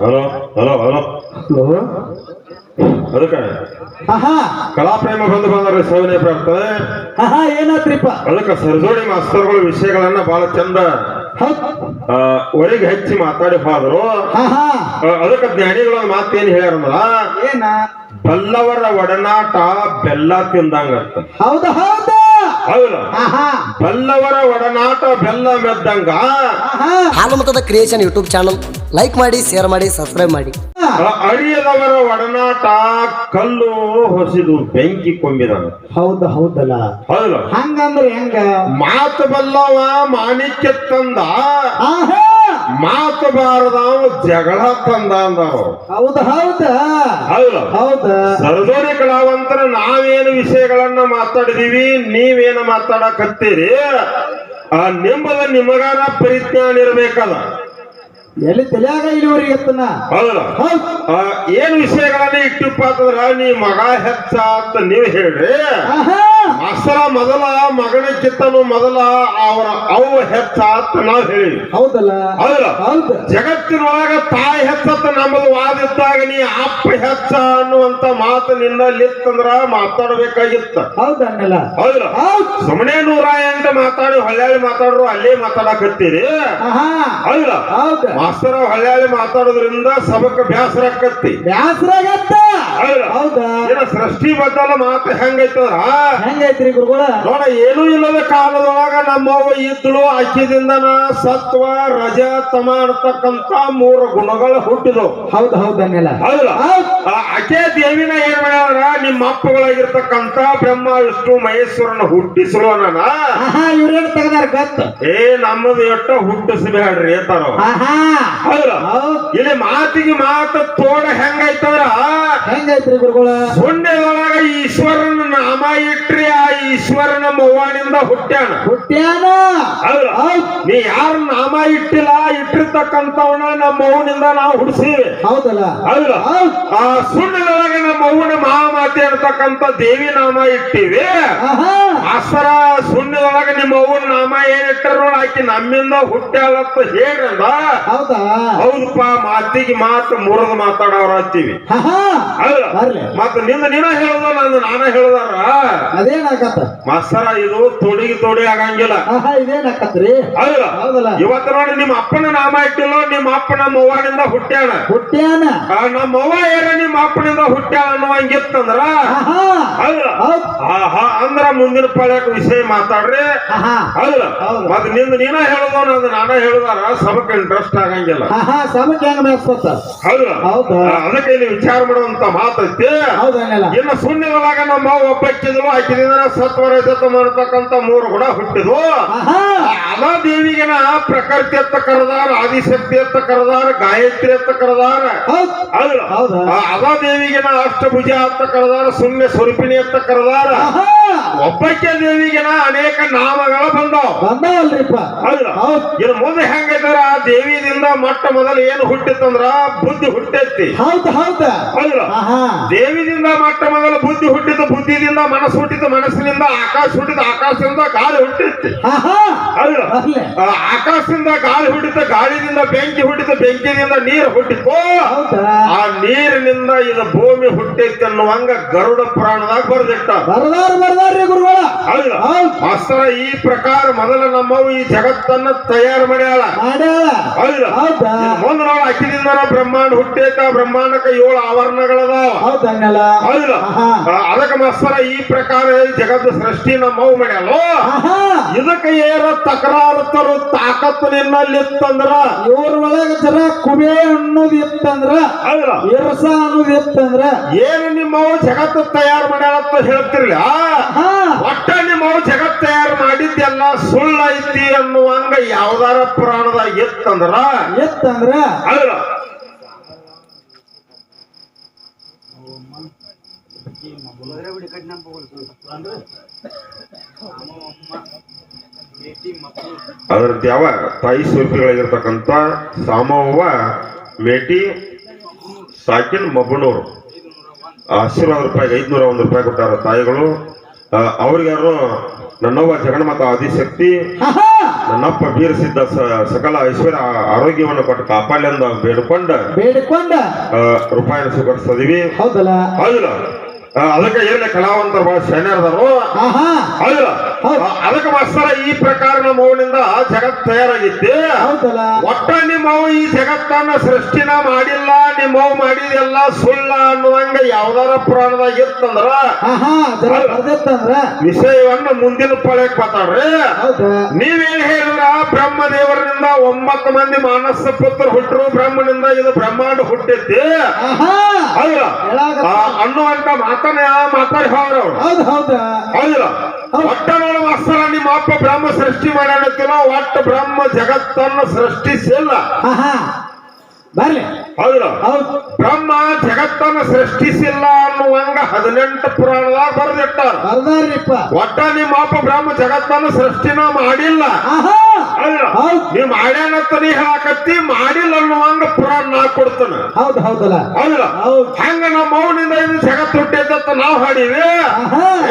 Hello hello hello. ಅದಕ್ಕೆ ಆಹಾ. ಕಲಾಪ್ರೇಮ ಬಂದು ಬಂದ್ರೆ ಸೇವನೆ ಪ್ರಾಪ್ತದೆ ಆಹಾ ಏನಾತ್ರಿಪ್ಪ? ಅದಕ್ಕೆ ಸರ್ಜೋಡಿ ಮಾಸ್ತರ್ಗಳು ವಿಷಯಗಳನ್ನ ಬಹಳ ಚಂದ ಹೊರಗೆ ಹೆಚ್ಚಿ ಮಾತಾಡಿ ಹೋದ್ರು. ಅದಕ್ಕೆ ಜ್ಞಾನಿಗಳ ಮಾತೇನ್ ಹೇಳ್ಯಾರಂದ್ರ ಏನ? ಬಲ್ಲವರ ಒಡನಾಟ ಬೆಲ್ಲ ತಿಂದಂಗ ಹೌದ ಹೌದ. ಬಲ್ಲವರ ಒಡನಾಟ ಬೆಲ್ಲ ಮೆದ್ದಂಗ. ಆಹಾ. ಹಾಲು ಮತದ ಕ್ರಿಯೇಷನ್ ಯೂಟ್ಯೂಬ್ ಚಾನಲ್ ಲೈಕ್ ಮಾಡಿ ಶೇರ್ ಮಾಡಿ ಸಬ್ಸ್ಕ್ರೈಬ್ ಮಾಡಿ. ಅರಿಯದವರ ಒಡನಾಟ ಕಲ್ಲು ಹೊಸಿದು ಬೆಂಕಿ ಕೊಂಬಿದ ಹೌದ ಹೌದಲ್ಲ. ಹೌದಲ್ಲ? ಹಂಗಂದ್ರೆ ಹೆಂಗ? ಮಾತು ಬಲ್ಲವ ಮಾಣಿಕ್ಯ ತಂದ. ಆಹಾ! ಮಾತು ಬಾರದ ಜಗಳ ತಂದ ಅಂದವ ಹೌದ ಹೌದ. ಹೌದ ಹೌದ. ಸರದೋರಿ ಕಲಾವಂತರ ನಾವೇನು ವಿಷಯಗಳನ್ನ ಮಾತಾಡಿದೀವಿ ನೀವೇನು ಮಾತಾಡಕತ್ತೀರಿ? ಆ ನಿಂಬದ ನಿಮಗಾರ ಪರಿಜ್ಞಾನ ಇರ್ಬೇಕಲ್ಲ. ಎಲ್ಲಿ ತಲೆಯಾಗ ಇಳುವರಿಗೆ ಎತ್ತನ? ಹೌದಲ್ಲ ಏನ್ ವಿಷಯಗಳನ್ನ ಇಟ್ಟಪ್ಪ ಅಂತಂದ್ರ ನೀ ಮಗ ಹೆಚ್ಚ ಅಂತ ನೀವು ಹೇಳ್ರಿ. ಮಾಸ್ತರ ಮೊದಲ ಮಗನ ಕಿತ್ತನು ಮೊದಲ ಅವರ ಅವು ಹೆಚ್ಚ ಅಂತ ನಾವು ಹೇಳಿ ಹೌದಲ್ಲ? ಹೌದಲ್ಲ ಹೌದು. ಜಗತ್ತಿನೊಳಗ ತಾಯಿ ಹೆಚ್ಚತ್ತ ನಮ್ಮದು ವಾದ ಇದ್ದಾಗ ನೀ ಅಪ್ಪ ಹೆಚ್ಚ ಅನ್ನುವಂತ ಮಾತು ನಿನ್ನಲ್ಲಿತ್ತಂದ್ರ ಮಾತಾಡ್ಬೇಕಾಗಿತ್ತ. ಹೌದ. ಅನ್ನಲ್ಲ ಹೌದಲ್ಲ ಹೌದ್ರ ಸುಮ್ಮನೆ ನೂರ ಎಂಟು ಮಾತಾಡಿ ಹೊಳ್ಯಾಳಿ ಮಾತಾಡ್ರು ಅಲ್ಲೇ ಮಾತಾಡಕತ್ತೀರಿ. ಹೌದ್ರ ಹೌದಲ್ಲ ಹೌದ. ಮಾಸ್ತರ ಹೊಳ್ಯಾಳಿ ಮಾತಾಡೋದ್ರಿಂದ ಸಬಕ ಬ್ಯಾಸರ ಆಕತ್ತಿ ಬ್ಯಾಸರಾಗತ್ತ? ಹೌದಾ. ಹೌದ? ಏನ ಸೃಷ್ಟಿ ಬದ್ದಲ ಮಾತು ಹೆಂಗೈತದ್ರ? ಹೆಂಗೈತ್ರಿ ಗುರುಗಳ? ನೋಡ ಏನೂ ಇಲ್ಲದ ಕಾಲದೊಳಗ ನಮ್ಮವ್ವ ಇದ್ದಳು ಅಕ್ಕಿದಿಂದನ ಸತ್ವ ರಜ ತಮ ಅಂತಕ್ಕಂತ ಮೂರು ಗುಣಗಳು ಹುಟ್ಟಿದವು. ಹೌದು ಹೌದ್ ಅನ್ನೆಲ್ಲ ಹೌದಲ್ಲ? ಅಕೆ ದೇವಿನ ಏನ್ ಮಾಡ್ಯಾರ ನಿಮ್ಮ ಅಪ್ಪಗಳಾಗಿರ್ತಕ್ಕಂತ ಬ್ರಹ್ಮ ವಿಷ್ಣು ಮಹೇಶ್ವರನ ಹುಟ್ಟಿಸಲು ನನ್ನ ಇವ್ರೇನ್ ತೆಗದಾರ ಗತ್ ಏ ನಮ್ಮದು ಎಟ್ಟ ಹುಟ್ಟಿಸಬೇಡ್ರಿ ಅಂತಾರ ಹೌದಲ್ಲ? ಹೌದ್. ಇಲ್ಲಿ ಮಾತಿಗೆ ಮಾತು ತೋಡ ಹೆಂಗೈತವ್ರ ಹೆಂಗೈತ್ರಿ ಗುರುಗಳ? ಸುಣ್ಯದೊಳಗ ಈಶ್ವರನ ನಾಮ ಇಟ್ರಿ ಆ ಈಶ್ವರನ ಮೊವಾಣಿಂದ ಹುಟ್ಟ್ಯಾನ. ಹುಟ್ಟ್ಯಾನ? ಹೌದ್. ನೀ ಯಾರ ನಾಮ ಇಟ್ಟಿಲ್ಲ ಇಟ್ಟಿರ್ತಕ್ಕಂಥವನ ನಮ್ಮ ಮೌನಿಂದ ನಾವು ಹುಡ್ಸೀವಿ ಹೌದಲ್ಲ? ಹೌದಲ್ಲ ಆ ಸುಣ್ಣದೊಳಗೆ ನಮ್ಮ ಮೌನ ಮಹಾಮಾತೆ ಅಂತಕ್ಕಂಥ ದೇವಿ ನಾಮ ಇಟ್ಟಿವಿ. ಆಸರ ಸುಣ್ಣದೊಳಗ ನಿಮ್ಮ ಅವ್ವನ ನಾಮ ಏನ್ ಇಟ್ಟಾರ ನೋಡ ಆಕಿ ನಮ್ಮಿಂದ ಹುಟ್ಟ್ಯಾಳತ್ತ ಹೇಗಂದ ಹೌದಾ? ಹೌದಪ್ಪ ಮಾತಿಗೆ ಮಾತು ಮುರದ ಮಾತಾಡೋರ ಹತ್ತೀವಿ ಮತ್ತ ಮತ್ತ ನಿಂದ ನೀನ ಹೇಳೋದಲ್ಲ ನಂದು ನಾನ ಹೇಳದಾರ? ಅದೇನಾಗತ್ತ ಮಾಸ್ತರ ಇದು ತೋಡಿಗೆ ತೊಡಿ ಆಗಂಗಿಲ್ಲ. ಆಹಾ ಇದೇನಾಕತ್ರಿ? ಹೌದಲ್ಲ? ಹೌದಲ್ಲ. ಇವತ್ತು ನೋಡಿ ನಿಮ್ಮ ಅಪ್ಪನ ನಾಮ ಇಟ್ಟಿಲ್ಲ ನಿಮ್ಮ ಅಪ್ಪನ ಹುಟ್ಟ್ಯಾಣ ಹುಟ್ಟ್ಯಾನ? ಆ, ನಮ್ಮ ಅವ್ವ ಏನ ನಿಮ್ಮ ಅಪ್ಪನಿಂದ ಹುಟ್ಟ್ಯಾಳ ಅನ್ನುವಂಗಿತ್ತಂದ್ರ? ಹಂಗಿತ್ತಂದ್ರ ಹೌದಲ್ಲ? ಹೌದ್. ಆಹಾ ಅಂದ್ರ ಮುಂದಿನ ಪಳ್ಯಾಕ ವಿಷಯ ಮಾತಾಡ್ರಿ. ಹೌದಲ್ಲ? ಹೌದು. ಮತ್ನಿಂದ ನೀನ ಹೇಳುದ ನಂದು ನಾನ ಹೇಳುದಾರ ಸಭಕ್ ಇಂಟ್ರೆಸ್ಟ್ ಆಗಂಗಿಲ್ಲ. ಆಹಾ ಸಮಕ್ಕೆ ಹೆಂಗ ಹೌದಲ್ಲ? ಹೌದು. ಅದಕ್ಕೆ ಇಲ್ಲಿ ವಿಚಾರ ಮಾಡುವಂತ ಮಾತೈತಿ. ಹೌದನ್ನಲ್ಲ ಇನ್ನು ಶೂನ್ಯದೊಳಗ ನಮ್ಮ ಅವ್ವ ಆಕಿನಿಂದ ಆಕಿದಿಂದ ಸತ್ವರ ಜೊತೆ ಮಾಡತಕ್ಕಂತ ಮೂರು ಗುಣ ಹುಟ್ಟಿದ್ವು. ಅದ ದೇವಿಗೆನ ಪ್ರಕೃತಿ ಅಂತ ಕರೆದಾರ ಆದಿಶಕ್ತಿ ಅಂತ ಕರೆದಾರ ಗಾಯತ್ರಿ ಅಂತ ಕರೆದಾರ. ಅದ ದೇವಿಗೆ ಅಷ್ಟಭುಜ ಅಂತ ಕರೆದಾರ ಶೂನ್ಯ ಸ್ವರೂಪಿಣಿ ಅಂತ ಕರೆದಾರ. ಒಬ್ಬಕ್ಕೆ ದೇವಿಗೆನ ಅನೇಕ ನಾಮಗಳ ಬಂದಾವ. ಬಂದಾವಲ್ರಿಪ್ಪ. ಇನ್ನು ಮುಂದೆ ಹೆಂಗೈತಾರ ಆ ದೇವಿದಿಂದ ಮೊಟ್ಟ ಮೊದಲು ಏನು ಹುಟ್ಟಿತ್ತಂದ್ರ ಬುದ್ಧಿ ಹುಟ್ಟೈತಿ. ಹೌದು ಹೌದ. ದೇವಿದಿಂದ ಮೊಟ್ಟ ಮೊದಲು ಬುದ್ಧಿ ಹುಟ್ಟಿದ ಬುದ್ಧಿದಿಂದ ಮನಸ್ಸು ಹುಟ್ಟಿದ ಮನಸ್ಸಿನಿಂದ ಆಕಾಶ ಹುಟ್ಟಿದ ಆಕಾಶದಿಂದ ಗಾಳಿ ಹುಟ್ಟಿತ್ತು. ಆಕಾಶದಿಂದ ಗಾಳಿ ಹುಟ್ಟಿದ ಗಾಳಿಯಿಂದ ಬೆಂಕಿ ಹುಟ್ಟಿದ ಬೆಂಕಿಯಿಂದ ನೀರು ಹುಟ್ಟಿತ್ತು. ಆ ನೀರಿನಿಂದ ಇದು ಭೂಮಿ ಹುಟ್ಟೈತೆ ಅನ್ನುವಂಗ ಗರುಡ ಪುರಾಣದಾಗ ಬರ್ದಿಟ್ಟ. ಗುರುಗಳ. ಹೌದ್. ಈ ಪ್ರಕಾರ ಮೊದಲ ನಮ್ಮವು ಈ ಜಗತ್ತನ್ನ ತಯಾರು ಮಾಡ್ಯಾಳ. ಮುಂದೆ ನಾವು ಅಕ್ಕಿದಿಂದ ಬ್ರಹ್ಮಾಂಡ ಹುಟ್ಟೈತ ಬ್ರಹ್ಮಾಂಡಕ್ಕೆ ಏಳು ಆವರಣಗಳದಾವ. ಹೌದಲ್ಲ ಅದಕ್ಕೆ ಮಸ್ತರ ಈ ಪ್ರಕಾರ ಜಗತ್ತು ಸೃಷ್ಟಿ ನಮ್ಮವು ಮಾಡ್ಯಾಳು ಆಹಾ. ಇದಕ್ಕೆ ಏರ ತಕರಾರು ತಾಕತ್ತು ತಾಕತ್ತು ನಿನ್ನಲ್ಲಿತ್ತಂದ್ರ? ಇವ್ರ ಒಳಗ ಜನ ಕುಬೆ ಅನ್ನೋದು ಇತ್ತಂದ್ರ? ಇರ್ಸ ಅನ್ನೋದು ಇತ್ತಂದ್ರ? ಏನು ನಿಮ್ಮವು ಜಗತ್ತು ತಯಾರು ಮಾಡ್ಯಾರಂತ ಹೇಳ್ತಿರ್ಲಿ ಹಾ ಒಟ್ಟ ನಿಮ್ಮವು ಜಗತ್ ತಯಾರು ಮಾಡಿದ್ದೆಲ್ಲ ಸುಳ್ಳೈತಿ ಅನ್ನುವಂಗ ಯಾವ್ದಾರ ಪುರಾಣದಾಗ ಇತ್ತಂದ್ರ? ಇತ್ತಂದ್ರ? ಹೌದಲ್ಲ ಅದರಂತೆ ಯಾವ ತಾಯಿ ಸ್ವರೂಪಿಗಳಾಗಿರ್ತಕ್ಕಂಥ ಸಾಮವ್ವ ಮೇಟಿ ಸಾಕಿನ್ ಮಬ್ಬನೂರು ಆಶೀರ್ವಾದ ರೂಪಾಯಿಗೆ ಐದ್ನೂರ ಒಂದು ರೂಪಾಯಿ ಕೊಟ್ಟಾರ ತಾಯಿಗಳು. ಅವ್ರಿಗಾರು ಅವ್ರಿಗ್ಯಾರು ನನ್ನವ್ವ ಜಗನ್ಮಾತ ಆದಿಶಕ್ತಿ. ನನ್ನಪ್ಪ ಬೀರಿಸಿದ್ದ ಸ- ಸಕಲ ಐಶ್ವರ್ಯ ಆರೋಗ್ಯವನ್ನು ಕೊಟ್ಟು ಕಾಪಾಡಲೆಂದು ಬೇಡಿಕೊಂಡ ಬೇಡಿಕೊಂಡ. ರೂಪಾಯಿನ ಸ್ವೀಕರಿಸ್ತದೀವಿ ಹೌದಲ್ಲ? ಹೌದಿಲ್ಲ? ಅದಕ್ಕೆ ಏನ ಕಲಾವಂತರು ಬಹಳ. ಆ, ಅದಕ್ಕೆ ಮಾಸ್ತರ ಈ ಪ್ರಕಾರ ಮೌನಿಂದ ಜಗತ್ ಹೌದಲ್ಲ. ಒಟ್ಟ ನಿಮ್ಮವು ಈ ಜಗತ್ತನ್ನ ಸೃಷ್ಟಿನ ಮಾಡಿಲ್ಲ ನಿಮ್ಮವು ಮಾಡಿದೆಲ್ಲ ಸುಳ್ಳ ಅನ್ನುವಂಗ ಯಾವ್ದಾರ ಪುರಾಣದಾಗ ಇತ್ತಂದ್ರ ವಿಷಯವನ್ನ ಮುಂದಿನ ಪಳಕ್ ಮಾತಾಡ್ರಿ ನೀವೇನ್ ಹೇಳಿದ್ರ ಬ್ರಹ್ಮ ದೇವರಿಂದ ಒಂಬತ್ತು ಮಂದಿ ಮಾನಸ ಪುತ್ರ ಹುಟ್ಟರು ಬ್ರಹ್ಮನಿಂದ ಇದು ಬ್ರಹ್ಮಾಂಡ ಹುಟ್ಟಿದ್ದೆ. ಆಹಾ. ಅನ್ನುವಂತ ಅನ್ನುವಂತ ಮಾತನ್ನ ಮಾತಾಡಿ ಹೌದ್ ಹೌದ. ಹೌದಿಲ್ಲ? ಹೌದು. ಒಟ್ಟ ಮಾಸ್ತರ ನಿಮ್ಮ ಅಪ್ಪ ಬ್ರಹ್ಮ ಸೃಷ್ಟಿ ಮಾಡ್ಯಾನತ್ತಿಲ್ಲ ಒಟ್ಟ ಬ್ರಹ್ಮ ಜಗತ್ತನ್ನ ಸೃಷ್ಟಿಸಿಲ್ಲ. ಬರ್ಲಿ. ಹೌದಿಲ್ಲ? ಹೌದು. ಬ್ರಹ್ಮ ಜಗತ್ತನ್ನ ಸೃಷ್ಟಿಸಿಲ್ಲ ಅನ್ನುವಂಗ ಹದಿನೆಂಟು ಪುರಾಣದಾಗ ಬರೆದಿಟ್ಟಾರ. ಬರ್ದಾರಿಪ್ಪ ಒಟ್ಟ ನಿಮ್ಮ ಅಪ್ಪ ಬ್ರಹ್ಮ ಜಗತ್ತನ್ನ ಸೃಷ್ಟಿನ ಮಾಡಿಲ್ಲ. ನೀವ್ ಮಾಡ್ಯಾನಂತ ನೀ ಹೇಳಕತ್ತಿ ಮಾಡಿಲ್ಲ ಅನ್ನುವಂಗ ಪುರಾಣ ನಾ ಕೊಡ್ತಾನ. ಹೌದು ಹೌದಲ್ಲ? ಹೌದಲ್ಲ ಹೌದ್. ಹಂಗ ನಮ್ಮ ಮೌನಿಂದ ಇದು ಜಗತ್ತು ಹುಟ್ಟಿದ್ದಂತ ನಾವು ಹಾಡಿವಿ?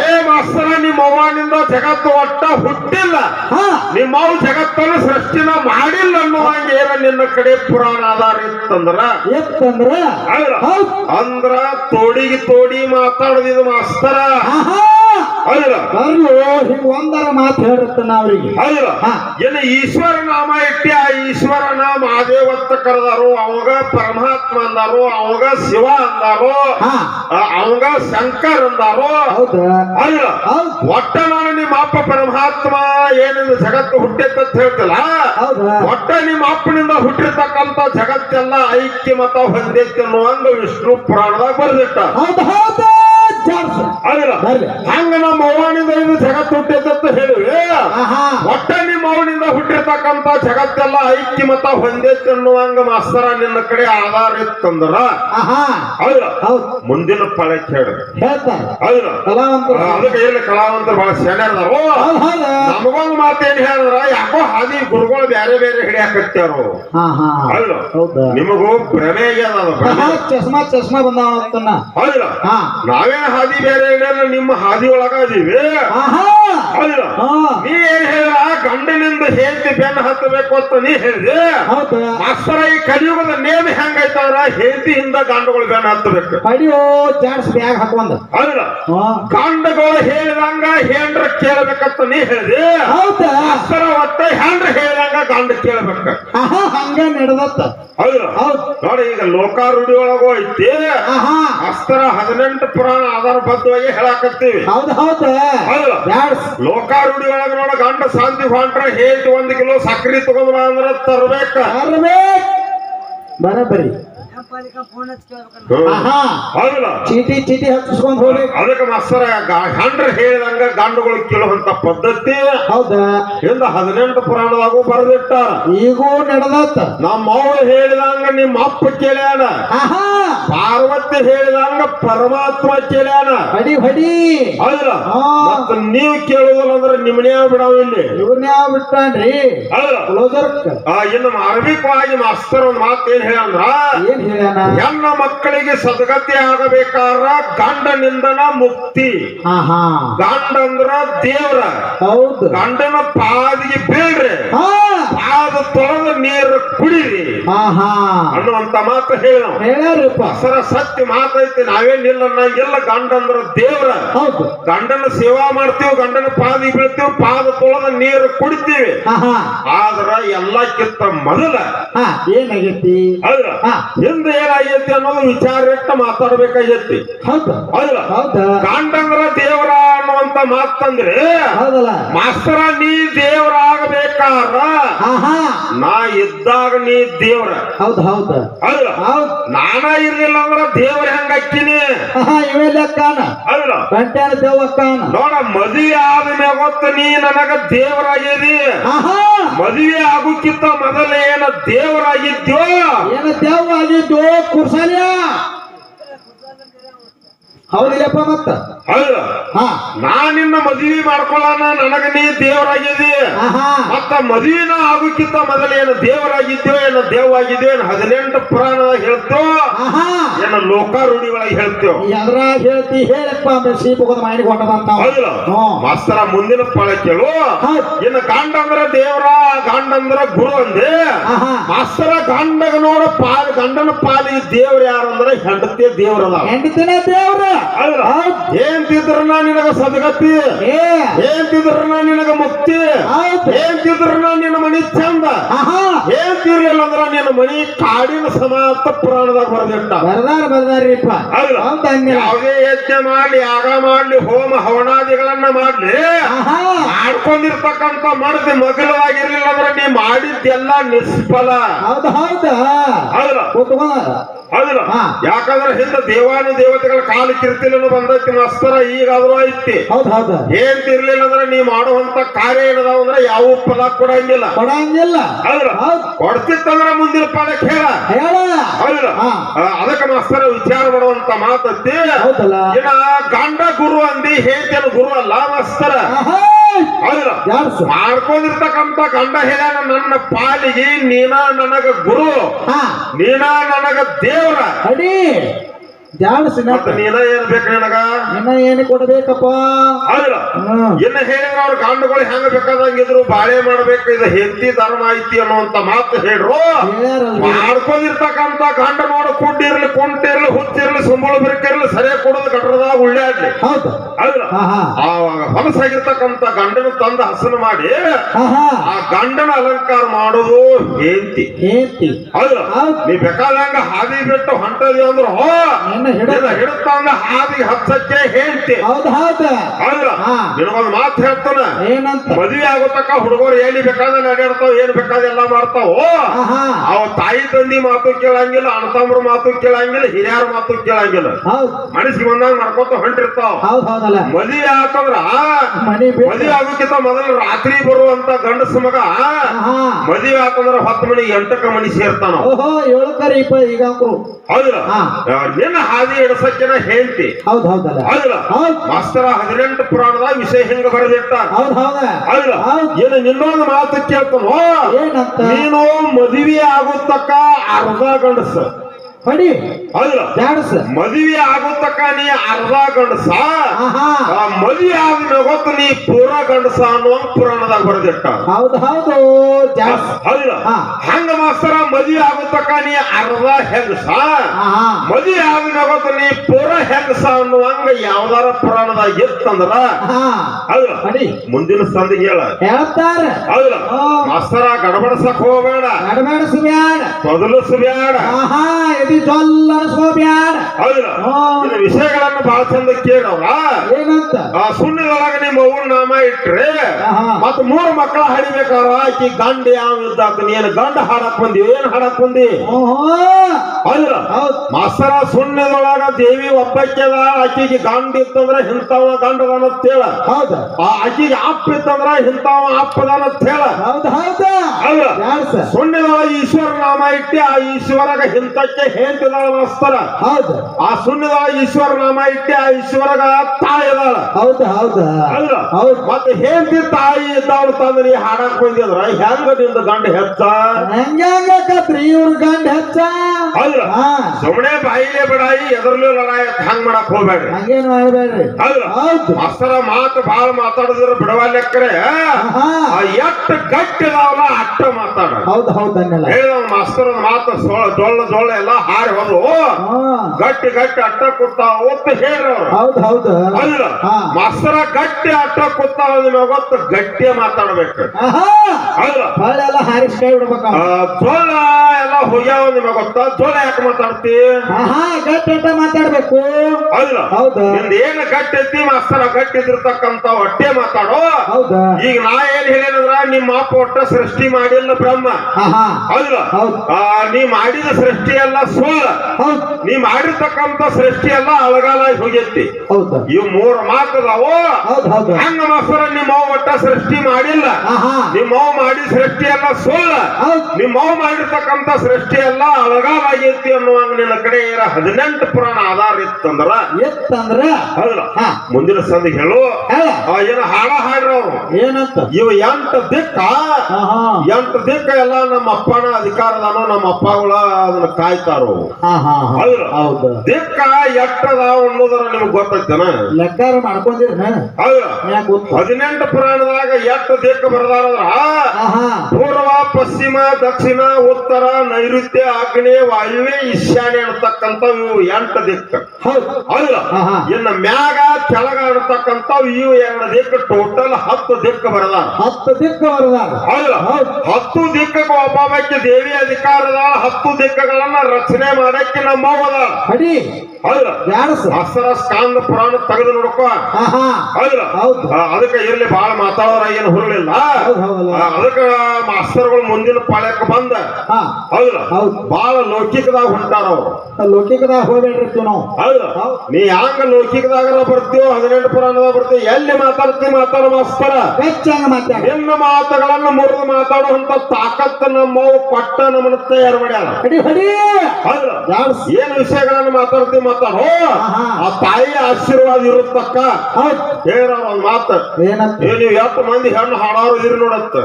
ಏ ಮಾಸ್ತರ ನಿಮ್ಮ ಅವ್ವನಿಂದ ಜಗತ್ತು ಒಟ್ಟ ಹುಟ್ಟಿಲ್ಲ. ಹಾ. ನಿಮ್ಮ ಅವ್ ಜಗತ್ತನ್ನು ಸೃಷ್ಟಿನ ಮಾಡಿಲ್ಲ ಅನ್ನುವಂಗ ಏನ ನಿನ್ನ ಕಡೆ ಪುರಾಣ ಆಧಾರ ಇತ್ತಂದ್ರ? ಹೌದು. ಅಂದ್ರ ತೋಡಿಗೆ ತೋಡಿ ಮಾತಾಡದಿದ ಮಾಸ್ತರ. ಹಿಂಗ್ ಒಂದರ ಮಾತು ಹೇಳಿರ್ತಾನ ಅವ್ರಿಗೆ. ಹೌದಿಲ್ಲ ಹಾ. ಏನು ಈಶ್ವರ ನಾಮ ಇಟ್ಟಿ ಆ ಈಶ್ವರನ ಮಹಾದೇವತ್ತ ಕರೆದಾರು ಅವಾಗ ಪರಮಾತ್ಮ ಅಂದಾರು ಅವಾಗ ಶಿವ ಅಂದಾರು ಅವಾಗ ಶಂಕರ್ ಅಂದಾರು. ಹೌದ್. ಒಟ್ಟ ನಾನು ನಿಮ್ಮ ಅಪ್ಪ ಪರಮಾತ್ಮ ಏನಿಲ್ಲ ಜಗತ್ತು ಹುಟ್ಟಿತ್ತ ಅಂತ ಹೇಳ್ತಿಲ್ಲ ಒಟ್ಟ ನಿಮ್ಮ ಅಪ್ಪನಿಂದ ಹುಟ್ಟಿರ್ತಕ್ಕಂತ ಜಗತ್ತೆಲ್ಲ ಐಕ್ಯ ಮತ ಹೊಂದೈತಿ ಅನ್ನುವಂಗ ವಿಷ್ಣು ಪುರಾಣದಾಗ ಬರೆದಿಟ್ಟ. ಹಂಗ ನಮ್ಮ ಅವನಿಂದ ಇದು ಜಗತ್ತು ಹೇಳಿವಿ. ಆಹಾ. ಒಟ್ಟ ನಿಮ್ಮ ಅವನಿಂದ ಹುಟ್ಟಿರ್ತಕ್ಕಂತ ಜಗತ್ತೆಲ್ಲ ಐಕ್ಯ ಮತ ಹೊಂದೈತಿ ಅನ್ನುವಂಗ ಮಾಸ್ತರ ನಿನ್ನ ಕಡೆ ಆಧಾರ ಇತ್ತಂದ್ರ ಮುಂದಿನ ಪಳೆ ಕೇಳ. ಅದಕ್ಕೆ ಏನು ಕಲಾವಂತರು ಬಹಳ ಹೌದ ನಮಗೊಂದು ಮಾತೇನ್ ಹೇಳಿದ್ರ ಯಾಕೋ ಹಾದಿ ಗುರುಗಳು ಬೇರೆ ಬೇರೆ ಹಿಡಿಯಾಕತ್ಯಾರು ಹಾ ಹಾ. ಹೌದಿಲ್ಲ ಹೌದ. ನಿಮಗೂ ಭ್ರಮೆ ಚಸ್ಮಾ ಚಸ್ಮಾ ಬಂದ ನಾವೇನ್ ಹಾದಿ ಬೇರೆ ಇದೆ ನಿಮ್ಮ ಹಾದಿ ಒಳಗ ಅದೀವಿ ಹೌದಿಲ್ಲ ನೀ ಏನ್ ಹೇಳ ಗಂಡನಿಂದ ಹೇಳ್ತಿ ಬೆನ್ನ ಹತ್ತಬೇಕು ಅಂತ ನೀ ಹೇಳಿದೆ? ಮಾಸ್ತರ ಈ ಕಲಿಯುಗದ ನೇಮ ಹೆಂಗೈತಾರ ಹೇಳ್ತಿಯಿಂದ ಗಂಡುಗಳು ಬೆನ್ನ ಹತ್ತಬೇಕು. ಪಡಿಯೋ ಜಾಡ್ಸ್ ಬ್ಯಾಗ್ ಹಾಕೊಂಡ ಹೌದಿಲ್ಲ? ಹಾ. ಗಂಡುಗಳು ಹೇಳಿದಂಗ ಹೇಂಡ್ರ ಕೇಳಬೇಕಂತ ನೀ ಹೇಳಿದೆ? ಹೌದ? ಮಾಸ್ತರ ಒಟ್ಟ ಹೆಂಡ್ರ ಹೇಳಿದಂಗ ಗಂಡ ಕೇಳಬೇಕ. ಹಂಗ ನಡೆದತ್ತ. ಹೌದಿಲ್ಲ? ಹೌದ್. ನೋಡಿ ಈಗ ಲೋಕಾರೂಢಿ ಒಳಗೂ ಐತಿ ಅಸ್ತರ ಹದಿನೆಂಟು ಪುರಾಣ ಆಧಾರಬದ್ಧವಾಗಿ ಹೇಳಾಕತ್ತೀವಿ. ಹೌದು ಹೌದು. ಲೋಕಾರೂಢಿ ಒಳಗ ನೋಡ ಗಂಡ ಶಾಂತಿ ಹೊಂಟ್ರ ಹೇಂತಿ ಒಂದ್ ಕಿಲೋ ಸಕ್ರಿ ತಗೊಂಡ್ರ ಅಂದ್ರ ತರ್ಬೇಕ. ಬರ್ಬೇಕ್ ಬರಬರಿ. ಚೀಟಿ ಚೀಟಿ ಹಚ್ಚಿಸ್ಕೊಂಡ್ ಹೋಗ್ಬೇಕು ಅದಕ್ಕೆ ಮಾಸ್ತರ ಗಂಡ್ರ ಹೇಳಿದಂಗ ಗಂಡುಗಳು ಕೇಳುವಂತ ಪದ್ಧತಿ ಹೌದಾ? ಹಿಂದ ಹದಿನೆಂಟು ಪುರಾಣದಾಗೂ ಬರೆದಿಟ್ಟ. ಈಗೂ ನಡೆದತ್ತ. ನಮ್ಮ ಅವ್ರು ಹೇಳಿದಂಗ ನಿಮ್ಮ ಅಪ್ಪ ಕೇಳ್ಯಾನ. ಪಾರ್ವತಿ ಹೇಳಿದಂಗ ಪರಮಾತ್ಮ ಕೇಳ್ಯಾನ. ಹಡಿ ಹಡಿ. ಹೌದಿಲ್ಲ? ಹಾ. ಮತ್ತ ನೀವ್ ಕೇಳುದಿಲ್ಲ ಅಂದ್ರೆ ನಿಮ್ಮನೇ ಬಿಡಾವ ಇಲ್ಲಿ. ಇವ್ರನ್ನೇ ಬಿಟ್ಟಾನ್ರಿ. ಹೌದಿಲ್ಲ? ಇನ್ನು ಮಾರ್ಮಿಕವಾಗಿ ಮಾಸ್ತರ್ ಒಂದ್ ಮಾತು ಏನ್ ಹೇಳಂದ್ರ ಏನ್ ಹೇಳ್ಯಾನ? ಹೆಣ್ಣ ಮಕ್ಕಳಿಗೆ ಸದ್ಗತಿ ಆಗಬೇಕಾರ ಗಂಡನಿಂದನ ಮುಕ್ತಿ. ಗಂಡ ಅಂದ್ರ ದೇವ್ರ. ಹೌದು. ಗಂಡನ ಪಾದಿಗೆ ಬೀಳ್ರಿ. ಹಾ. ಪಾದ ತೊಳೆದು ನೀರು ಕುಡಿರಿ. ಅನ್ನುವಂತ ಮಾತು ಹೇಳ್ಯಾರಪ್ಪ. ಸರ ಸತ್ಯ ಮಾತೈತಿ ನಾವೇನಿಲ್ಲ ಅನ್ನಂಗಿಲ್ಲ ಗಂಡ ಅಂದ್ರ ದೇವ್ರ. ಹೌದು. ಗಂಡನ ಸೇವಾ ಮಾಡ್ತೀವಿ ಗಂಡನ ಪಾದಿಗೆ ಬೀಳ್ತೀವಿ ಪಾದ ತೊಳೆದ ನೀರು ಕುಡಿತೀವಿ. ಆದ್ರ ಎಲ್ಲಕ್ಕಿಂತ ಮೊದಲ ಏನಾಗೈತಿ? ಹೌದ್ರ ಹಾ. ಹಿಂದೆ ಏನಾಗೈತಿ ಅನ್ನೋದು ವಿಚಾರ ಇಟ್ಟು ಮಾತಾಡ್ಬೇಕಾಗೈತಿ. ಹೌದು. ಹೌದ್ರ ಹೌದ. ದೇವರ ಅನ್ನುವಂತ ಮಾತಂದ್ರೆ ಹೌದಲ್ಲ? ಮಾಸ್ತರ ನೀ ದೇವರ ಆಗಬೇಕಾರ ಆಹಾ. ನಾ ಇದ್ದಾಗ ನೀ ದೇವ್ರ. ಹೌದು ಹೌದು. ಹೌದ್ರ ಹೌದ್. ನಾನ ಇರ್ಲಿಲ್ಲ ಅಂದ್ರ ದೇವ್ರ ಹೆಂಗ ಅಕ್ಕಿನಿ? ದೇವಕ್ಕಾನ ನೋಡ ಮದುವೆ ಆದ ಗೊತ್ತ ನೀ ನನಗ ದೇವರಾಗಿದಿ ಮದುವೆ ಆಗುಕ್ಕಿಂತ ಮೊದಲೇ ಏನ ದೇವರಾಗಿದ್ಯೋ ಏನ ದೇವ್ oh it's ಹೌದಿಲ್ಲಪ್ಪ ಮತ್ತ? ಹೌದ. ಹಾ. ನಾ ನಿನ್ನ ಮದುವೆ ಮಾಡ್ಕೊಳ್ಳೋಣ ನನಗ ನೀ ದೇವರಾಗಿದಿ ಆಹಾ. ಮತ್ತ ಮದುವೆನ ಆಗೋಕ್ಕಿಂತ ಮೊದಲು ಏನು ದೇವರಾಗಿದ್ಯೋ ಏನು ದೇವವಾಗಿದ್ಯೋ ಏನು ಹದಿನೆಂಟು ಪುರಾಣದಾಗ ಹೇಳ್ತೋ ಆಹಾ. ಏನು ಲೋಕಾರೂಢಿ ಒಳಗೆ ಹೇಳ್ತೇವ? ಎದ್ರಾಗ ಹೇಳ್ತಿ ಹೇಳಪ್ಪ ಅಂದ್ರೆ ಸೀಪಗೋದ ಮಾಡಿ ಕೊಟ್ಟದಂತ ಹೌದಿಲ್ಲ. ಮಾಸ್ತರ ಮುಂದಿನ ಪಾಳ ಕೇಳು. ಇನ್ನ ಗಂಡ ಅಂದ್ರ ದೇವರ ಗಂಡಂದ್ರ ಗುರು ಅಂದೆ. ಮಾಸ್ತರ ಗಂಡಗ ನೋಡ ಪಾಲ್ ಗಂಡನ ಪಾಲಿ ದೇವ್ರ ಅಂದ್ರೆ ಹೆಂಡತಿ ದೇವ್ರದ ಹೆಂಡತಿನ ದೇವ್ರ. ಏನ್ ತಿದ್ರನ ನಿನಗ ಸದ್ಗತಿ? ಏನ್ ತಿದ್ರನ ನಿನಗ ಮುಕ್ತಿ. ಏನ್ ತಿದ್ರನ ನಿನ್ನ ಮನಿ ಚಂದ? ಏನ್ ತೀರ್ಲಿಲ್ಲ ಅಂದ್ರ ನಿನ್ನ ಮನಿ ಕಾಡಿನ ಸಮಾತ ಪುರಾಣದಾಗ ಬರೆದಿಟ್ಟ. ಬರ್ದಾರ ಬರ್ದಾರಿಪ್ಪ. ಯಾವುದೇ ಯಜ್ಞ ಮಾಡ್ಲಿ ಯಾಗ ಮಾಡ್ಲಿ ಹೋಮ ಹವನಾದಿಗಳನ್ನ ಮಾಡ್ಲಿ ಮಾಡ್ಕೊಂಡಿರ್ತಕ್ಕಂತ ಮನಸ್ಸು ಮಗಲವಾಗಿರ್ಲಿಲ್ಲ ಅಂದ್ರೆ ನೀ ಮಾಡಿದ್ದೆಲ್ಲ ನಿಷ್ಫಲ. ಹೌದ್ ಹೌದ. ಕೂತ್ಕೊಂಡ ಹೌದಲ್ಲ. ಯಾಕಂದ್ರೆ ಹಿಂದೆ ದೇವಾನು ದೇವತೆಗಳ ಕಾಲ ಕಿರ್ತಿಲ್ಲ ಬಂದೈತಿ ಮಸ್ತರ ಈಗಾದ್ರೂ ಐತಿ. ಹೌದ್ ಹೌದ. ಏನ್ ತಿರ್ಲಿಲ್ಲ ಅಂದ್ರೆ ನೀ ಮಾಡುವಂತ ಕಾರ್ಯ ಏನದಾವ ಅಂದ್ರೆ ಯಾವ ಫಲ ಕೊಡಂಗಿಲ್ಲ. ಕೊಡಂಗಿಲ್ಲ. ಹೌದ್ರ ಕೊಡ್ತಿತ್ತಂದ್ರೆ ಮುಂದಿನ ಪಾಠಕ್ಕೆ ಹೇಳ. ಹೇಳ. ಹೌದಲ್ಲ. ಅದಕ್ಕೆ ಮಾಸ್ತರ ವಿಚಾರ ಮಾಡುವಂತ ಹೌದಲ್ಲ? ಇನ್ನ ಗಂಡ ಗುರು ಅಂದಿ ಹೇತೇನ ಗುರು ಅಲ್ಲ ಮಸ್ತರ ಮಾಡ್ಕೊಂಡಿರ್ತಕ್ಕಂತ ಗಂಡ ಹೇಳ ನನ್ನ ಪಾಲಿಗೆ ನೀನಾ ನನಗ ಗುರು. ಹಾ. ನೀನ ನನಗ ದೇವ್ರ ಅಡಿ ಜಾಡ್ಸಿ ಮತ್ತ ನೀನ ಏನ್ ಬೇಕು ನಿನಗ? ಇನ್ನ ಏನು ಕೊಡ್ಬೇಕಪ್ಪ? ಇನ್ನು ಹೇಳಿದ್ರ ಅವ್ರ ಕಾಂಡಗಳು ಹೆಂಗ ಬೇಕಾದಂಗಿದ್ರು ಬಾಳೆ ಮಾಡ್ಬೇಕು ಇದು ಹೆಂಡತಿ ಧರ್ಮ ಐತಿ ಅನ್ನುವಂತ ಮಾತು ಹೇಳ್ರು. ಮಾಡ್ಕೊಂಡಿರ್ತಕ್ಕಂತ ಗಂಡ ನೋಡ ಕುಂಡಿರ್ಲಿ ಕುಂಟಿರ್ಲಿ ಹುಚ್ಚಿರ್ಲಿ ಸುಂಬಳ ಬಿರ್ಕಿರ್ಲಿ ಸರಿಯಾಗಿ ಕೊಡೋದು ಕಟ್ಟರದಾಗ ಉಳ್ಳಾಡ್ಲಿ ಹೌದು. ಆವಾಗ ಹೊಲಸಾಗಿರ್ತಕ್ಕಂತ ಗಂಡನ ತಂದ ಹಸನ ಮಾಡಿ ಆ ಗಂಡನ ಅಲಂಕಾರ ಮಾಡೋದು ಹೆಂಡತಿ. ಹೇಂತಿ ಹೌದು ಹೌದ್. ನೀ ಬೇಕಾದಂಗ ಹಾದಿ ಬಿಟ್ಟು ಹೊಂಟದಿ ಅಂದ್ರ ಹೋ ನಿನ್ನ ಹಿಡಿದ ಹಿಡುತ್ತಂದ ಹಾದಿ ಹತ್ತಕ್ಕೆ ಹೇಳ್ತಿ. ಹೌದು ಹೌದ. ಹೌದಲ್ಲ? ನಿನಗೊಂದು ಮಾತು ಹೇಳ್ತಾನ. ಏನಂತ? ಮದುವೆ ಆಗೋತಕ್ಕ ಹುಡುಗರು ಎಲ್ಲಿ ಬೇಕಾದ ನಡೆಯಾಡ್ತಾವ ಏನ್ ಬೇಕಾದ ಎಲ್ಲ ಮಾಡ್ತಾವ? ಅವ ತಾಯಿ ತಂದಿ ಮಾತು ಕೇಳಂಗಿಲ್ಲ ಅಣ್ಣತಮ್ಮರ ಮಾತು ಕೇಳಂಗಿಲ್ಲ ಹಿರಿಯರ ಮಾತು ಕೇಳಂಗಿಲ್ಲ. ಮನಸ್ಸಿಗೆ ಬಂದಾಗ ಮಾಡ್ಕೊತ ಹೊಂಟಿರ್ತಾವ. ಮದುವೆ ಆತಂದ್ರ ಮನಿ ಮದುವೆ ಆಗೋಕ್ಕಿಂತ ಮೊದಲು ರಾತ್ರಿ ಬರುವಂತ ಗಂಡಸ ಮಗ ಮದುವೆ ಆತಂದ್ರ ಹತ್ತು ಮಣಿ ಎಂಟಕ್ಕ ಮಣಿ ಸೇರ್ತಾನ. ಓಹೋ ಇಪ್ಪ ಈಗ ಅಂಕ್ರು ಹೌದಿಲ್ಲ ಹಾ. ಆ, ನಿನ್ನ ಹಾದಿ ಸಜ್ಜನ ಹೇಳ್ತಿ ಹೌದ್ ಹೌದಲ್ಲ ಹೌದಿಲ್ಲ ಹೌದ್. ಮಾಸ್ತರ ಹದಿನೆಂಟು ಪುರಾಣದ ವಿಷಯ ಹೆಂಗ ಬರೆದಿಟ್ಟ ಹೌದ್ ಹೌದ. ಹೌದಿಲ್ಲ ಹೌದ್. ಏನು ನಿನ್ನೊಂದು ಮಾತು ಕೇಳ್ತಾನೋ. ನೀನು ಮದುವೆ ಆಗುತ್ತಕ್ಕ ಅರ್ಧ ಗಂಡಸ. ಹೊಡಿ. ಹೌದಿಲ್ಲ. ಜಾಡ್ಸ ಮದುವೆ ಆಗುತ್ತಕ್ಕ ನೀ ಅರ್ಧ ಗಂಡಸ. ಆ ಮದುವೆ ಆದ್ಮೇಲೆ ಗೊತ್ತ ನೀ ಪೂರ ಗಂಡಸ ಅನ್ನುವ ಪುರಾಣದಾಗ ಬರೆದಿಟ್ಟ. ಹೌದ್ ಹೌದು ಹೌದಿಲ್ಲ. ಹಂಗ ಮಾಸ್ತರ ಮದುವೆ ಆಗುತ್ತಕ್ಕ ನೀ ಅರ್ಧ ಹೆಂಗಸ. ಆ ಮದುವೆ ಆದ್ಮೇಲೆ ಗೊತ್ತ ನೀ ಪೂರ ಹೆಂಗಸ ಅನ್ನುವಂಗ ಯಾವ್ದಾರ ಪುರಾಣದಾಗ ಇತ್ತಂದ್ರ. ಹಾ ಹೌದಿಲ್ಲ. ಹೊಡಿ. ಮುಂದಿನ ಸಂದಿಗೆ ಹೇಳ. ಹೇಳ್ತಾರ. ಹೌದಿಲ್ಲ. ಮಾಸ್ತರ ಗಡಬಡಸಕ್ ಹೋಗಬೇಡ. ಮೊದಲು ಸುಬ್ಯಾಡ. ತೊದಲಿಸಬೇಡ ಎದಿ ಜೊಲ್ಲ ಅನ್ಸ್ಕೋಬ್ಯಾಡ ಹೌದಿಲ್ಲ. ವಿಷಯಗಳನ್ನ ಬಹಳ ಚಂದ ಕೇಳವ್ರ ಏನಂತ? ಆ ಸುಣ್ಣದೊಳಗ ನಿಮ್ಮ ಅವ್ವನ ನಾಮ ಇಟ್ರೆ ಮತ್ತೆ ಮತ್ ಮೂರು ಮಕ್ಕಳ ಹಡಿಬೇಕಾರ ಆಕಿ ಗಂಡ ಯಾವ ಇದ್ದಾಕ ನೀನ್ ಗಂಡ ಹಾಡಕ್ ಬಂದಿ ಏನ್ ಹಾಡಕ್ ಬಂದಿ? ಓಹೋ. ಹೌದಿಲ್ಲ ಹೌದ್. ಮಾಸ್ತರ ಸುಣ್ಣಿದೊಳಗ ದೇವಿ ಒಬ್ಬಕ್ಕೆದ ಆಕಿಗೆ ಗಂಡ ಇತ್ತಂದ್ರ ಇಂಥವ ಗಂಡದನ ಅಂತೇಳ ಹೌದ. ಆ ಆಕಿಗೆ ಅಪ್ಪ ಇತ್ತಂದ್ರ ಇಂಥವ ಅಪ್ಪದನ ಹೇಳ. ಹೌದ ಹೌದ. ಜಾಡ್ಸ ಸುಣ್ಣಿದೊಳಗ ಈಶ್ವರ ನಾಮ ಇಟ್ಟಿ ಆ ಈಶ್ವರಗ ಹಿಂತಕ್ಕೆ ಹೇಳ್ತಿದಾಳ ಮಾಸ್ತರ. ಹೌದು. ಆ ಸುಣ್ಣದೊಳಗ ಈಶ್ವರ ನಾಮ ಇಟ್ಟಿ ಆ ಈಶ್ವರಗ ತಾಯಿದಾಳ ಹೌದ ಹೌದ. ಹೌದ ಹೌದು. ಮತ್ತೆ ಹೇಳ್ತಿ ತಾಯಿ ಇದ್ದಾವಳು ತಂದು ನೀ ಹಾಡಕ್ ಬಂದಿದ್ರ? ಹೆಂಗ ನಿಂದ ಗಂಡ ಹೆಚ್ಚ ಹೆಂಗ ಇವ್ರ ಗಂಡ ಹೆಚ್ಚ ಹೌದ್ರ? ಸುಮ್ಮನೆ ಬಾಯಿಲೆ ಬಿಡಾಯಿ ಎದರ್ಲೂ ಲಡಾಯಿ ಅಂತ ಹಂಗ್ ಮಾಡಕ್ ಹೋಗ್ಬೇಡ್ರಿ. ಹಂಗೇನು ಮಾಡ್ಬೇಡ್ರಿ ಹೌದ್ರ? ಹೌದ್. ಮಾಸ್ತರ ಮಾತು ಬಾಳ ಮಾತಾಡಿದ್ರ ಬಿಡವಲ್ಲೆಕ್ಕರೆ ಎಟ್ಟು ಗಟ್ಟಿದಾವಲ್ಲ ಅಟ್ಟ ಮಾತಾಡ ಹೌದು ಹೌದು ಹೇಳಿದ ಮಾಸ್ತರ್ ಮಾತು ಸೋಳ ಜೋಳ ಜೋಳ ಎಲ್ಲ ಹಾರಿ ಹೋದು ಹಾ. ಗಟ್ಟಿ ಗಟ್ಟಿ ಅಟ್ಟ ಕೂತಾವ ಒತ್ತು ಹೇಳ್ರಿ ಅವ್ರು ಹೌದು. ಅಲ್ಲ ಮಾಸ್ತರ ಗಟ್ಟಿ ಅಟ್ಟ ಕೂತಾವ ಗೊತ್ತ ಗಟ್ಟಿ ಮಾತಾಡ್ಬೇಕು. ಆಹಾ. ಹೌದ್ರ? ಹೊಳ್ಳೆಲ್ಲ ಹಾರಿಸ್ ಕೈ ಬಿಡ್ಬೇಕ ಜೋಳ ಎಲ್ಲ ಹೋಗ್ಯಾವ ನಿಮಗೆ ಗೊತ್ತಾ? ಜೋಳ ಯಾಕೆ ಮಾತಾಡ್ತಿ? ಆಹಾ ಗಟ್ಟಿ ಮಾತಾಡ್ಬೇಕು. ಹೌದು. ನಿಂದ ಏನ್ ಗಟ್ಟಿ ಮಾಸ್ತರ ಗಟ್ಟಿ ಇದ್ದಿರ್ತಕ್ಕಂತ ಹೊಟ್ಟೆ ಮಾತಾಡೋ? ಹೌದ? ಈಗ ನಾ ಏನ್ ಹೇಳಿದ್ರ ನಿಮ್ಮ ಅಪ್ಪ ಒಟ್ಟ ಸೃಷ್ಟಿ ಮಾಡಿಲ್ಲ ಬ್ರಹ್ಮ. ಹೌದ್. ಆ, ನೀ ಮಾಡಿದ ಸೃಷ್ಟಿ ಎಲ್ಲ ಸೋಲ. ಹೌದ್. ನೀ ಮಾಡಿರ್ತಕ್ಕಂತ ಸೃಷ್ಟಿ ಎಲ್ಲ ಅಲಗಾಲ ಹೋಗೈತಿ. ಇವ್ ಮೂರ್ ಮಾತದಾವು ಹೌದ್ ಹೌದ್. ಹಂಗ ಮಾಸ್ತರ ನಿಮ್ಮ ಒಟ್ಟ ಸೃಷ್ಟಿ ಮಾಡಿಲ್ಲ. ನಿಮ್ಮ ಮಾಡಿ ಸೃಷ್ಟಿ ಎಲ್ಲ ಸೋಲ. ಹೌದ್. ನಿಮ್ಮ ಮಾಡಿರ್ತಕ್ಕಂತ ಸೃಷ್ಟಿ ಎಲ್ಲ ಅಳಗಾಲಾಗೈತಿ ಅನ್ನುವಂಗ ನಿನ್ನ ಕಡೆ ಇರ ಹದಿನೆಂಟು ಪುರಾಣ ಆಧಾರ ಇತ್ತಂದ್ರ? ಎತ್ತಂದ್ರ ಹೌದ್ರ. ಮುಂದಿನ ಸಂದ ಹೇಳು. ಏನ ಹಾಡ ಹಾಡ್ರ ಅವ್ರು? ಏನಂತ? ಇವ ಎಂಟ ದಿಕ್ಕ? ಎಂಟು ದಿಕ್ಕ ಎಲ್ಲ ನಮ್ಮ ಅಪ್ಪನ ಅಧಿಕಾರದಾನು ನಮ್ಮ ಅಪ್ಪಗಳ ಅದನ್ನ ಕಾಯ್ತಾರೋ ಹಾ ಹಾ ಹಾ. ಹೌದು. ದಿಕ್ಕ ಎಟ್ಟದ ಅನ್ನೋದರ ನಿಮ್ಗೆ ಗೊತ್ತೈತೇನ ಲೆಕ್ಕಾರ ಮಾಡ್ಕೊಂಡಿರ ಹದಿನೆಂಟು ಪುರಾಣದಾಗ ಎಟ್ಟ ದಿಕ್ಕ ಬರ್ದಾರಂದ್ರ? ಪೂರ್ವ ಪಶ್ಚಿಮ ದಕ್ಷಿಣ ಉತ್ತರ ನೈಋತ್ಯ ಆಗ್ನೇಯ ವಾಯುವ್ಯ ಈಶಾನ್ಯ ಅನ್ನತಕ್ಕಂತ ಇವು ಎಂಟು ದಿಕ್ಕ. ಅಲ್ಲ ಇನ್ನ ಮ್ಯಾಗ ಕೆಳಗ ಅನ್ನತಕ್ಕಂತ ಇವು ಎರಡು ದಿಕ್ಕ ಟೋಟಲ್ ಹತ್ತು ದಿಕ್ಕ ಬರದಾರ. ಹತ್ತು ದಿಕ್ಕ ಬರದಾರ. ಅಲ್ಲ ಹತ್ತು ದಿಕ್ಕಕ್ಕೆ ಒಬ್ಬಾಕಿ ದೇವಿ ಅಧಿಕಾರದ ಹತ್ತು ದಿಕ್ಕಗಳನ್ನ ರಚನೆ ಮಾಡಕ್ಕೆ ನಮ್ಮ ಬ್ಯಾಡಸ ಅಸರ ಸ್ಕಾಂದ ಪುರಾಣ ತೆಗೆದು ನೋಡ್ಕೋ. ಅಲ್ಲ. ಅದಕ್ಕೆ ಇರ್ಲಿ ಬಾಳ ಮಾತಾಡೋರ ಏನು ಹುರುಳಿಲ್ಲ. ಅದಕ್ಕೆ ಮಾಸ್ತರ್ಗಳು ಮುಂದಿನ ಪಾಳ್ಯಕ್ಕೆ ಬಂದ. ಹಾ. ಬಹಳ ಹೌದು. ಲೌಕಿಕದಾಗ ಹೊಂಟಾರ ಅವ್ರು. ಹೋಗ್ಬೇಡಿರ್ತೀವಿ ನಾವು. ಹೌದು. ನೀ ಹ್ಯಾಂಗ ಲೌಕಿಕದಾಗ ಬರ್ತೀವೋ ಹದಿನೆಂಟು ಪುರಾಣದಾಗ ಬರ್ತೀವಿ ಎಲ್ಲಿ ಮಾತಾಡ್ತೀವಿ ಮಾತಾಡೋ ಮಾಸ್ತರ. ಹೆಚ್ಚಾಗ ಮಾತಾಡ. ನಿನ್ನ ಮಾತುಗಳನ್ನು ಮುರಿದು ಮಾತಾಡುವಂತ ತಾಕತ್ತು ನಮ್ಮ ಕೊಟ್ಟ ನಮ್ಮನ್ನ ತಯಾರು ಮಾಡ್ಯಾರ. ಹೌದು. ಏನ್ ವಿಷಯಗಳನ್ನ ಮಾತಾಡ್ತೀವಿ ಮಾತಾಡೋ. ಆ ತಾಯಿ ಆಶೀರ್ವಾದ ಇರುತ್ತಕ್ಕ? ಹೇಳ್ರ ಒಂದ್ ಮಾತ. ನೀವು ಎಷ್ಟು ಮಂದಿ ಹೆಣ್ಣು ಹಾಡೋರು ಇರಿ ನೋಡತ್ತ.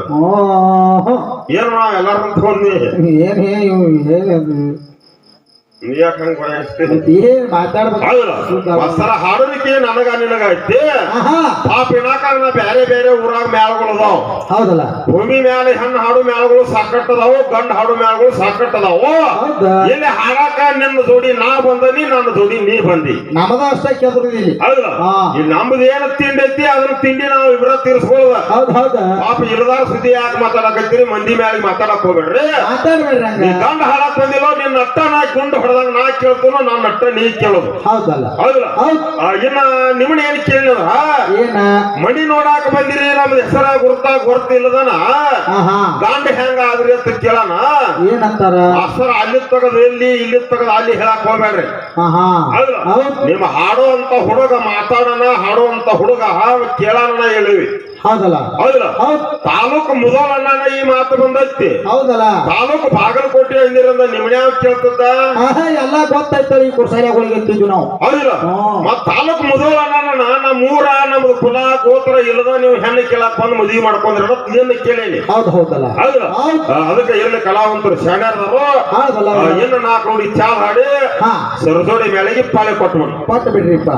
ಏನು ಏನ್ ಎಲ್ಲಾರು ನಿಂತ್ಕೊಂಡಿ ಏನ್ ಏನದು ನೀ ಯಾಕೆ ಹಂಗ ಏನ್ ಹಾಡೋದಕ್ಕೆ ನನಗ ನಿನಗ ಐತಿ ಪಾಪ ಇನ್ನಾಕಾರಣ ಬೇರೆ ಬೇರೆ ಊರಾಗ ಮ್ಯಾಳಗಳು ಅದಾವ. ಹೌದಲ್ಲ? ಭೂಮಿ ಮ್ಯಾಲ ಹೆಣ್ಣು ಹಾಡು ಮ್ಯಾಳಗಳು ಸಾಕಟ್ಟದಾವು ಗಂಡ ಹಾಡು ಮ್ಯಾಳಗಳು ಸಾಕಟ್ಟದಾವು? ಇಲ್ಲಿ ಹಾಡಾಕ ನಿನ್ನ ಜೋಡಿ ನಾ ಬಂದನಿ ನನ್ನ ಜೋಡಿ ನೀ ಬಂದಿ. ನಮದ ಅಷ್ಟೇ ಕೆದ್ರದಿಲ್ಲಿ. ಹೌದಲ್ಲ. ಇಲ್ಲಿ ನಮ್ದು ಏನು ತಿಂಡಿ ಐತಿ ಅದನ್ನ ತಿಂಡಿ ನಾವು ಇಬ್ರ ತೀರ್ಸ್ಕೊಳ್ಳೋದ ಪಾಪ ಇರದಾರ ಸುದ್ದಿ ಯಾಕೆ ಮಾತಾಡಕತ್ತೀರಿ? ಮಂದಿ ಮ್ಯಾಲ ಮಾತಾಡಕ್ ಹೋಗ್ಬೇಡ್ರಿ. ಗಂಡ ಹಾಡಕ್ ಬಂದಿಲ್ಲ ನಿನ್ನ ಅಟ್ಟ ನಾ ಗುಂಡು ಹೊಡೆದಾಗ ನಾ ಕೇಳ್ತೀನೋ ನಾ ನಟ್ಟ ನೀ ಕೇಳೋದು. ಹೌದಲ್ಲ? ಹೌದಲ್ಲ? ಇನ್ನ ನಿಮ್ಮನ್ನ ಏನ್ ಕೇಳಿದ್ರ ಏನ? ಮಣಿ ನೋಡಾಕ ಬಂದಿರಿ ನಮ್ದು ಹೆಸರ ಗುರ್ತ ಗೊತ್ತಿಲ್ಲದನ ಗಾಂಡ ಹೆಂಗ ಆದ್ರಿ ಅಂತ ಕೇಳಣ? ಏನಂತಾರ? ಅಸರ ಅಲ್ಲಿ ತಗದ ಇಲ್ಲಿ ಇಲ್ಲಿ ತಗದ ಅಲ್ಲಿ ಹೇಳಕ್ ಹೋಗ್ಬೇಡ್ರಿ. ನಿಮ್ ಹಾಡೋ ಅಂತ ಹುಡುಗ ಮಾತಾಡೋಣ ಹಾಡುವಂತ ಹುಡುಗ ಕೇಳೋಣ ಹೇಳಿವಿ ಹೌದಲ್ಲ? ಹೌದಲ್ಲ. ತಾಲ್ಲೂಕು ತಾಲೂಕು ಮುದೋಳನ್ನ ಈ ಮಾತು ಬಂದೈತಿ. ಹೌದಲ್ಲ? ತಾಲೂಕು ಬಾಗಲಕೋಟೆ ಅಂದಿರಂದ ನಿಮ್ನ್ಯಾವ ಕೇಳ್ತದ? ಎಲ್ಲಾ ಗೊತ್ತಾಯ್ತಲ್ಲ ಈ ಕುರ್ಸಾಲಿಗಳಿಗೆ ಎತ್ತಿದ್ವಿ ನಾವು. ಹೌದಿಲ್ಲ. ಮತ್ ತಾಲೂಕು ಮುದೋಳನ್ನ ನಮ್ಮ ಊರ ನಮ್ದು ಕುಲ ಗೋತ್ರ ಇಲ್ಲದ ನೀವು ಹೆಣ್ಣು ಕೇಳಕ್ ಬಂದು ಮದುವೆ ಮಾಡ್ಕೊಂಡ್ರ ಏನ್ ಕೇಳೇನಿ. ಹೌದ್ ಹೌದಲ್ಲ? ಹೌದು. ಹೌದ್ ಅದಕ್ಕೆ ಎಲ್ಲ ಕಲಾವಂತರು ಹೌದಲ್ಲ ಇನ್ನು ನಾಲ್ಕು ನೋಡಿ ಚಾ ಹಾಡಿ ಸರಸೋಡಿ ಮೇಳೆಗೆ ಪಾಳೆ ಕೊಟ್ಟು ಕೊಟ್ಟು ಬಿಡ್ರಿಪ್ಪ